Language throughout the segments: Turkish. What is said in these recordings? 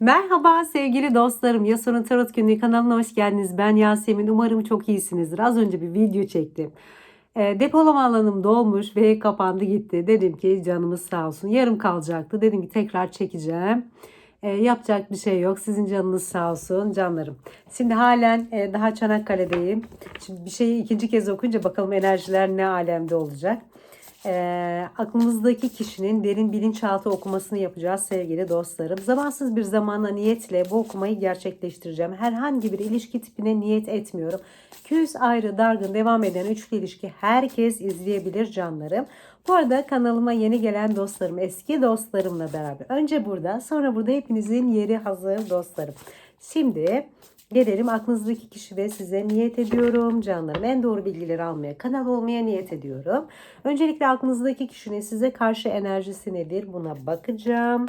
Merhaba sevgili dostlarım. Yasun'un Tarot Günlüğü kanalına hoş geldiniz. Ben Yasemin. Umarım çok iyisinizdir. Az önce bir video çektim. E, depolama alanım dolmuş ve kapandı gitti. Dedim ki canımız sağ olsun. Yarım kalacaktı. Dedim ki tekrar çekeceğim. E, yapacak bir şey yok. Sizin canınız sağ olsun canlarım. Şimdi halen e, daha Çanakkale'deyim. Şimdi bir şeyi ikinci kez okuyunca bakalım enerjiler ne alemde olacak. E, aklımızdaki kişinin derin bilinçaltı okumasını yapacağız sevgili dostlarım. Zamansız bir zamana niyetle bu okumayı gerçekleştireceğim. Herhangi bir ilişki tipine niyet etmiyorum. Küs ayrı dargın devam eden üçlü ilişki herkes izleyebilir canlarım. Bu arada kanalıma yeni gelen dostlarım, eski dostlarımla beraber. Önce burada sonra burada hepinizin yeri hazır dostlarım. Şimdi Gelelim aklınızdaki kişi ve size niyet ediyorum canlarım. En doğru bilgileri almaya, kanal olmaya niyet ediyorum. Öncelikle aklınızdaki kişinin size karşı enerjisi nedir buna bakacağım.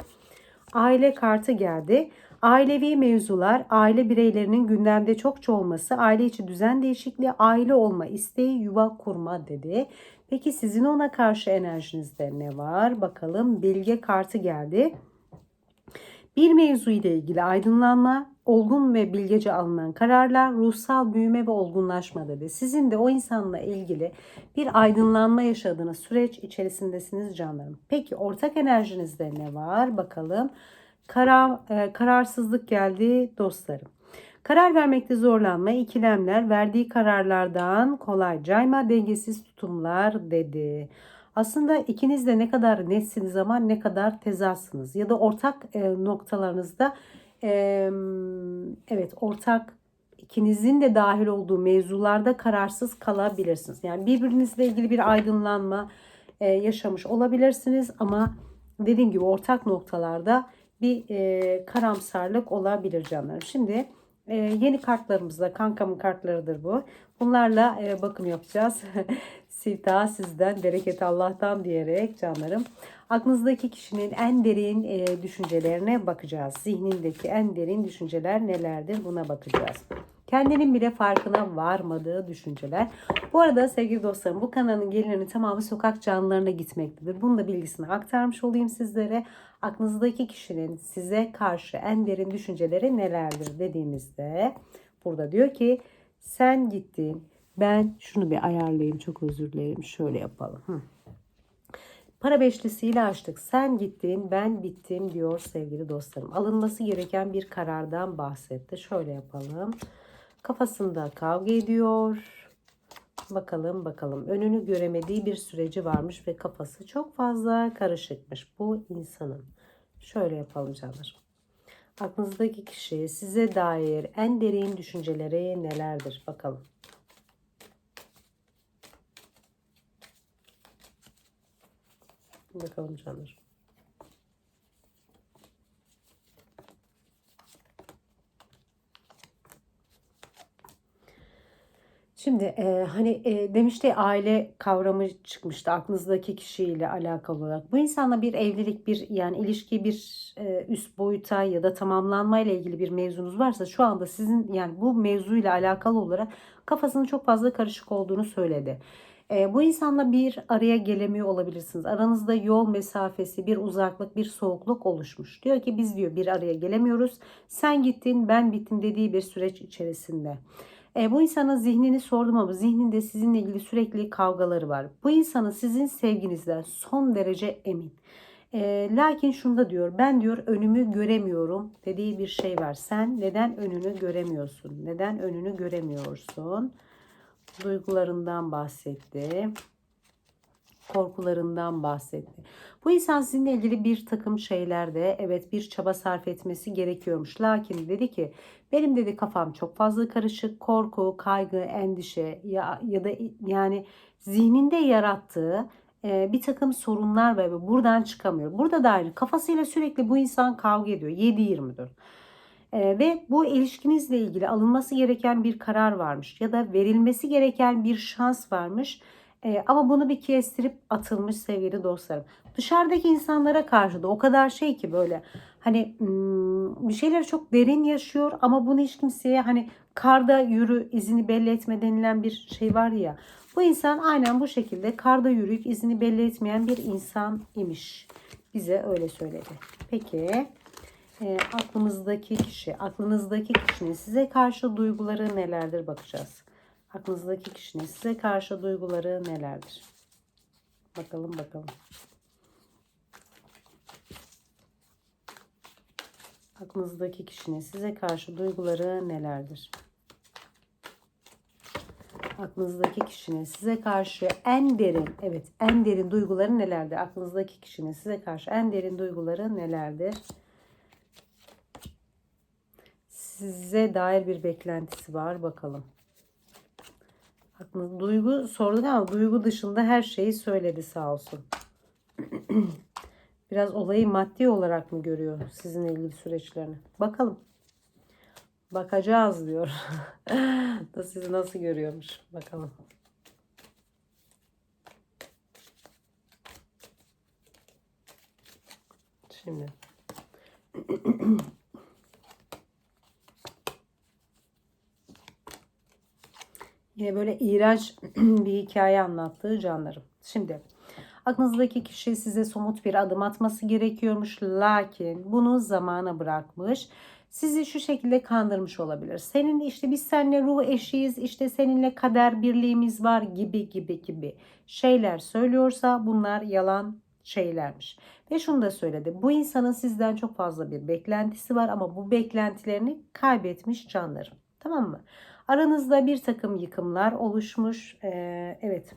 Aile kartı geldi. Ailevi mevzular, aile bireylerinin gündemde çokça olması, aile içi düzen değişikliği, aile olma isteği, yuva kurma dedi. Peki sizin ona karşı enerjinizde ne var? Bakalım bilge kartı geldi. Bir mevzu ile ilgili aydınlanma, olgun ve bilgece alınan kararlar, ruhsal büyüme ve olgunlaşma dedi. Sizin de o insanla ilgili bir aydınlanma yaşadığınız süreç içerisindesiniz canlarım. Peki ortak enerjinizde ne var? Bakalım. Karar, e, kararsızlık geldi dostlarım. Karar vermekte zorlanma, ikilemler, verdiği kararlardan kolay cayma, dengesiz tutumlar dedi. Aslında ikiniz de ne kadar netsiniz ama ne kadar tezatsınız ya da ortak e, noktalarınızda e, evet ortak ikinizin de dahil olduğu mevzularda kararsız kalabilirsiniz. Yani birbirinizle ilgili bir aydınlanma e, yaşamış olabilirsiniz ama dediğim gibi ortak noktalarda bir e, karamsarlık olabilir canlarım. Şimdi e, yeni kartlarımızla kankamın kartlarıdır bu. Bunlarla e, bakım yapacağız. Sita sizden, bereket Allah'tan diyerek canlarım. Aklınızdaki kişinin en derin e, düşüncelerine bakacağız. Zihnindeki en derin düşünceler nelerdir buna bakacağız. Kendinin bile farkına varmadığı düşünceler. Bu arada sevgili dostlarım bu kanalın gelirinin tamamı sokak canlılarına gitmektedir. Bunun da bilgisini aktarmış olayım sizlere. Aklınızdaki kişinin size karşı en derin düşünceleri nelerdir dediğimizde burada diyor ki sen gittin ben şunu bir ayarlayayım çok özür dilerim şöyle yapalım. Hı. Para beşlisiyle açtık. Sen gittin, ben bittim diyor sevgili dostlarım. Alınması gereken bir karardan bahsetti. Şöyle yapalım. Kafasında kavga ediyor. Bakalım bakalım. Önünü göremediği bir süreci varmış ve kafası çok fazla karışıkmış bu insanın. Şöyle yapalım canlar. Aklınızdaki kişi size dair en derin düşünceleri nelerdir? Bakalım. Bakalım canlar. Şimdi e, hani e, demişti aile kavramı çıkmıştı aklınızdaki kişiyle alakalı olarak. Bu insanla bir evlilik, bir yani ilişki, bir e, üst boyuta ya da tamamlanma ile ilgili bir mevzunuz varsa şu anda sizin yani bu mevzuyla alakalı olarak kafasının çok fazla karışık olduğunu söyledi. E, bu insanla bir araya gelemiyor olabilirsiniz. Aranızda yol mesafesi, bir uzaklık, bir soğukluk oluşmuş. Diyor ki biz diyor bir araya gelemiyoruz. Sen gittin, ben bittim dediği bir süreç içerisinde. E, bu insana zihnini sordum ama zihninde sizinle ilgili sürekli kavgaları var. Bu insanın sizin sevginizden son derece emin. E, lakin şunda diyor ben diyor önümü göremiyorum dediği bir şey var. Sen neden önünü göremiyorsun? Neden önünü göremiyorsun? Duygularından bahsetti korkularından bahsetti. Bu insan sizinle ilgili bir takım şeylerde evet bir çaba sarf etmesi gerekiyormuş. Lakin dedi ki benim dedi kafam çok fazla karışık. Korku, kaygı, endişe ya, ya da yani zihninde yarattığı e, bir takım sorunlar ve buradan çıkamıyor. Burada da aynı kafasıyla sürekli bu insan kavga ediyor 7-24. E, ve bu ilişkinizle ilgili alınması gereken bir karar varmış ya da verilmesi gereken bir şans varmış e, ama bunu bir kestirip atılmış sevgili dostlarım. Dışarıdaki insanlara karşı da o kadar şey ki böyle hani bir şeyleri çok derin yaşıyor ama bunu hiç kimseye hani karda yürü izini belli etme denilen bir şey var ya. Bu insan aynen bu şekilde karda yürüyüp izini belli etmeyen bir insan imiş. Bize öyle söyledi. Peki e, aklımızdaki kişi, aklınızdaki kişinin size karşı duyguları nelerdir bakacağız. Aklınızdaki kişinin size karşı duyguları nelerdir? Bakalım bakalım. Aklınızdaki kişinin size karşı duyguları nelerdir? Aklınızdaki kişinin size karşı en derin, evet en derin duyguları nelerdir? Aklınızdaki kişinin size karşı en derin duyguları nelerdir? Size dair bir beklentisi var bakalım. Duygu sorduk ama duygu dışında her şeyi söyledi sağ olsun. Biraz olayı maddi olarak mı görüyor sizinle ilgili süreçlerini? Bakalım. Bakacağız diyor. da sizi nasıl görüyormuş. Bakalım. Şimdi. Yine böyle iğrenç bir hikaye anlattığı canlarım. Şimdi aklınızdaki kişi size somut bir adım atması gerekiyormuş. Lakin bunu zamana bırakmış. Sizi şu şekilde kandırmış olabilir. Senin işte biz seninle ruh eşiyiz, işte seninle kader birliğimiz var gibi gibi gibi şeyler söylüyorsa bunlar yalan şeylermiş. Ve şunu da söyledi. Bu insanın sizden çok fazla bir beklentisi var ama bu beklentilerini kaybetmiş canlarım. Tamam mı? Aranızda bir takım yıkımlar oluşmuş. Ee, evet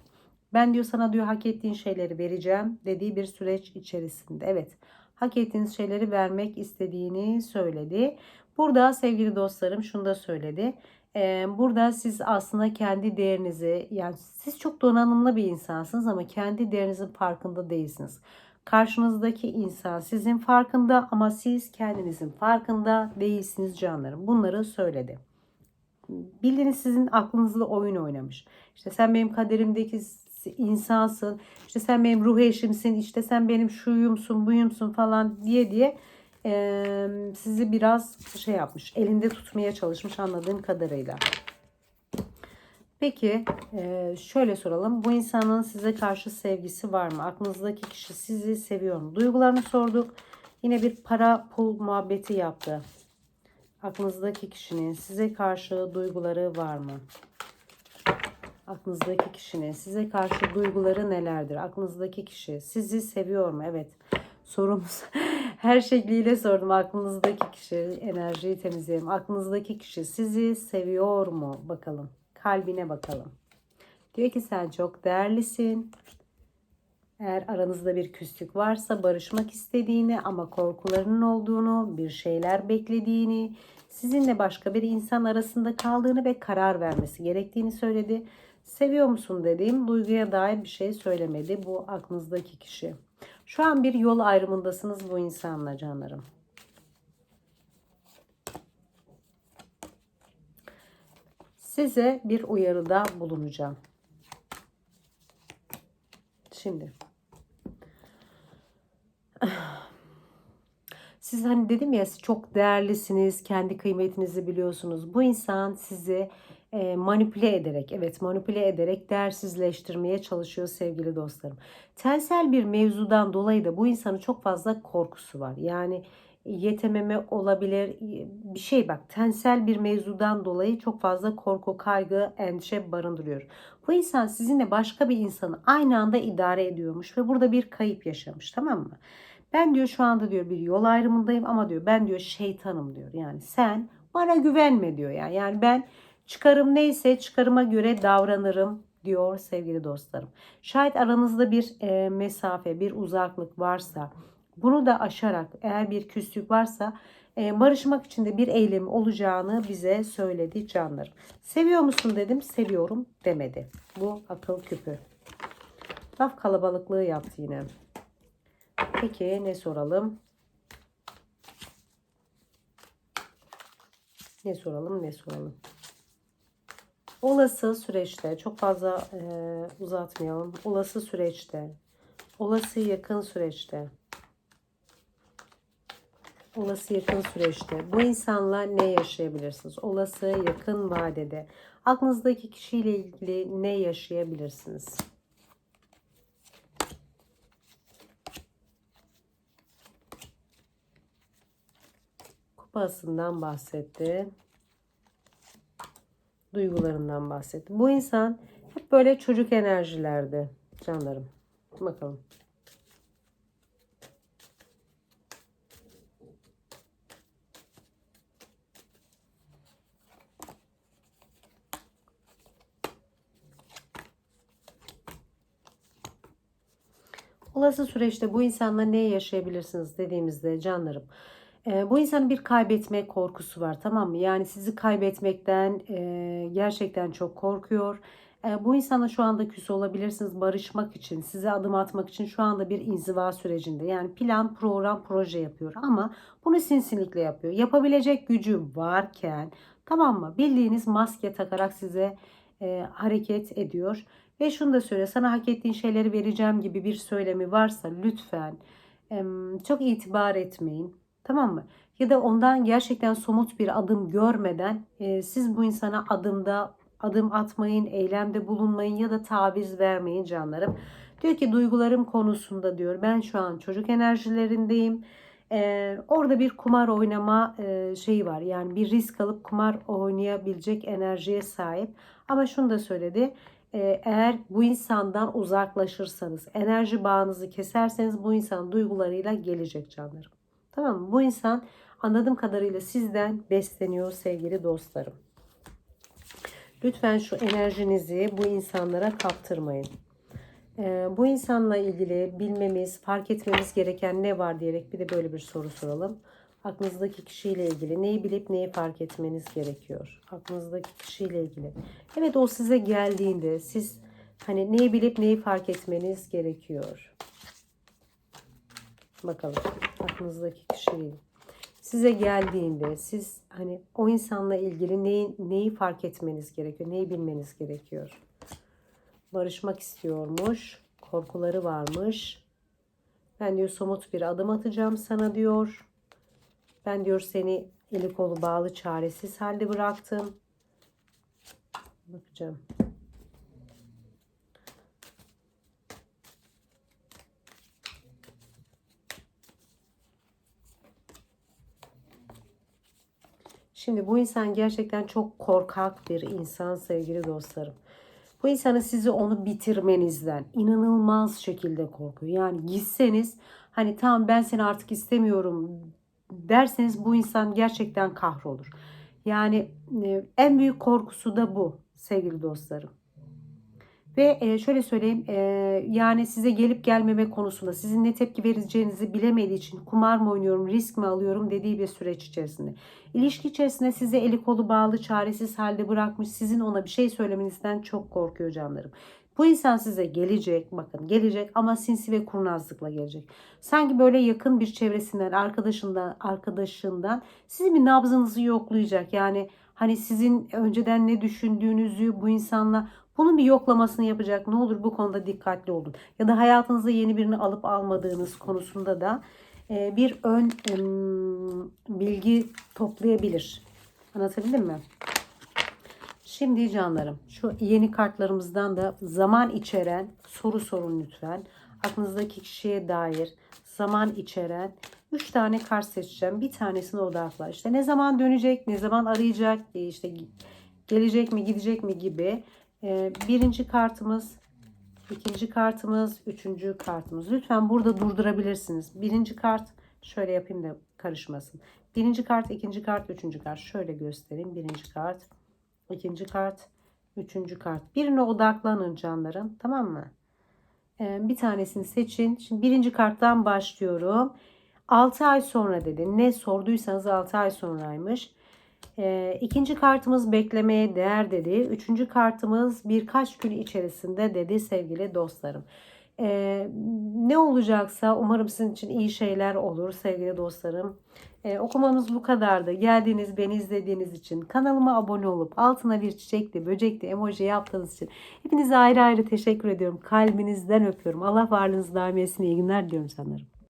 ben diyor sana diyor hak ettiğin şeyleri vereceğim dediği bir süreç içerisinde. Evet hak ettiğiniz şeyleri vermek istediğini söyledi. Burada sevgili dostlarım şunu da söyledi. Ee, burada siz aslında kendi değerinizi yani siz çok donanımlı bir insansınız ama kendi değerinizin farkında değilsiniz. Karşınızdaki insan sizin farkında ama siz kendinizin farkında değilsiniz canlarım. Bunları söyledi bildiğiniz sizin aklınızla oyun oynamış. İşte sen benim kaderimdeki insansın. İşte sen benim ruh eşimsin. İşte sen benim şuyumsun, buyumsun falan diye diye e, sizi biraz şey yapmış. Elinde tutmaya çalışmış anladığım kadarıyla. Peki şöyle soralım. Bu insanın size karşı sevgisi var mı? Aklınızdaki kişi sizi seviyor mu? Duygularını sorduk. Yine bir para pul muhabbeti yaptı. Aklınızdaki kişinin size karşı duyguları var mı? Aklınızdaki kişinin size karşı duyguları nelerdir? Aklınızdaki kişi sizi seviyor mu? Evet. Sorumuz her şekliyle sordum. Aklınızdaki kişi enerjiyi temizleyelim. Aklınızdaki kişi sizi seviyor mu? Bakalım. Kalbine bakalım. Diyor ki sen çok değerlisin. Eğer aranızda bir küslük varsa barışmak istediğini ama korkularının olduğunu, bir şeyler beklediğini, sizinle başka bir insan arasında kaldığını ve karar vermesi gerektiğini söyledi. Seviyor musun dediğim duyguya dair bir şey söylemedi bu aklınızdaki kişi. Şu an bir yol ayrımındasınız bu insanla canlarım. Size bir uyarıda bulunacağım. Şimdi siz hani dedim ya çok değerlisiniz, kendi kıymetinizi biliyorsunuz. Bu insan sizi e, manipüle ederek, evet manipüle ederek değersizleştirmeye çalışıyor sevgili dostlarım. Tensel bir mevzudan dolayı da bu insanın çok fazla korkusu var. Yani yetememe olabilir bir şey bak tensel bir mevzudan dolayı çok fazla korku, kaygı, endişe barındırıyor. Bu insan sizinle başka bir insanı aynı anda idare ediyormuş ve burada bir kayıp yaşamış tamam mı? Ben diyor şu anda diyor bir yol ayrımındayım ama diyor ben diyor şeytanım diyor. Yani sen bana güvenme diyor yani. Yani ben çıkarım neyse çıkarıma göre davranırım diyor sevgili dostlarım. Şayet aranızda bir e, mesafe, bir uzaklık varsa bunu da aşarak eğer bir küslük varsa e, barışmak için de bir eylem olacağını bize söyledi canlarım. Seviyor musun dedim. Seviyorum demedi. Bu akıl küpü. Laf kalabalıklığı yaptı yine. Peki ne soralım? Ne soralım ne soralım. Olası süreçte çok fazla e, uzatmayalım. Olası süreçte, olası yakın süreçte, olası yakın süreçte bu insanla ne yaşayabilirsiniz? Olası yakın vadede aklınızdaki kişiyle ilgili ne yaşayabilirsiniz? Kupasından bahsetti. Duygularından bahsetti. Bu insan hep böyle çocuk enerjilerde canlarım. Bakalım. Olası süreçte bu insanla ne yaşayabilirsiniz dediğimizde canlarım. E, bu insanın bir kaybetme korkusu var tamam mı? Yani sizi kaybetmekten e, gerçekten çok korkuyor. E, bu insanla şu anda küs olabilirsiniz barışmak için, size adım atmak için şu anda bir inziva sürecinde. Yani plan, program, proje yapıyor ama bunu sinsilikle yapıyor. Yapabilecek gücü varken tamam mı? Bildiğiniz maske takarak size e, hareket ediyor. Ve şunu da söyle sana hak ettiğin şeyleri vereceğim gibi bir söylemi varsa lütfen em, çok itibar etmeyin. Tamam mı? Ya da ondan gerçekten somut bir adım görmeden e, siz bu insana adımda adım atmayın, eylemde bulunmayın ya da taviz vermeyin canlarım. Diyor ki duygularım konusunda diyor ben şu an çocuk enerjilerindeyim. Ee, orada bir kumar oynama e, şeyi var. Yani bir risk alıp kumar oynayabilecek enerjiye sahip. Ama şunu da söyledi. Ee, eğer bu insandan uzaklaşırsanız, enerji bağınızı keserseniz bu insan duygularıyla gelecek canlarım. Tamam mı? Bu insan anladığım kadarıyla sizden besleniyor sevgili dostlarım. Lütfen şu enerjinizi bu insanlara kaptırmayın. Ee, bu insanla ilgili bilmemiz, fark etmemiz gereken ne var diyerek bir de böyle bir soru soralım. Aklınızdaki kişiyle ilgili neyi bilip neyi fark etmeniz gerekiyor? Aklınızdaki kişiyle ilgili. Evet o size geldiğinde siz hani neyi bilip neyi fark etmeniz gerekiyor? Bakalım aklınızdaki kişiyle size geldiğinde siz hani o insanla ilgili neyi, neyi fark etmeniz gerekiyor? Neyi bilmeniz gerekiyor? Barışmak istiyormuş. Korkuları varmış. Ben diyor somut bir adım atacağım sana diyor. Ben diyor seni eli kolu bağlı çaresiz halde bıraktım. Bakacağım. Şimdi bu insan gerçekten çok korkak bir insan sevgili dostlarım. Bu insanın sizi onu bitirmenizden inanılmaz şekilde korkuyor. Yani gitseniz hani tamam ben seni artık istemiyorum derseniz bu insan gerçekten kahrolur. Yani e, en büyük korkusu da bu sevgili dostlarım. Ve e, şöyle söyleyeyim e, yani size gelip gelmeme konusunda sizin ne tepki vereceğinizi bilemediği için kumar mı oynuyorum risk mi alıyorum dediği bir süreç içerisinde. İlişki içerisinde size eli kolu bağlı çaresiz halde bırakmış sizin ona bir şey söylemenizden çok korkuyor canlarım. Bu insan size gelecek bakın gelecek ama sinsi ve kurnazlıkla gelecek. Sanki böyle yakın bir çevresinden arkadaşından arkadaşından sizin bir nabzınızı yoklayacak. Yani hani sizin önceden ne düşündüğünüzü bu insanla bunun bir yoklamasını yapacak. Ne olur bu konuda dikkatli olun. Ya da hayatınıza yeni birini alıp almadığınız konusunda da e, bir ön bilgi toplayabilir. Anlatabildim mi? Şimdi canlarım şu yeni kartlarımızdan da zaman içeren soru sorun lütfen. Aklınızdaki kişiye dair zaman içeren 3 tane kart seçeceğim. Bir tanesine odakla. İşte ne zaman dönecek, ne zaman arayacak, e, işte gelecek mi, gidecek mi gibi. E, birinci kartımız, ikinci kartımız, üçüncü kartımız. Lütfen burada durdurabilirsiniz. Birinci kart şöyle yapayım da karışmasın. Birinci kart, ikinci kart, üçüncü kart. Şöyle göstereyim. Birinci kart, ikinci kart, üçüncü kart. Birine odaklanın canlarım. Tamam mı? Ee, bir tanesini seçin. Şimdi birinci karttan başlıyorum. 6 ay sonra dedi. Ne sorduysanız 6 ay sonraymış. E, ikinci kartımız beklemeye değer dedi. Üçüncü kartımız birkaç gün içerisinde dedi sevgili dostlarım. E, ne olacaksa umarım sizin için iyi şeyler olur sevgili dostlarım. E, okumamız bu kadardı. Geldiğiniz, beni izlediğiniz için, kanalıma abone olup altına bir çiçekli, böcekli emoji yaptığınız için hepinize ayrı ayrı teşekkür ediyorum. Kalbinizden öpüyorum. Allah varlığınız daim etsin. İyi günler diliyorum sanırım.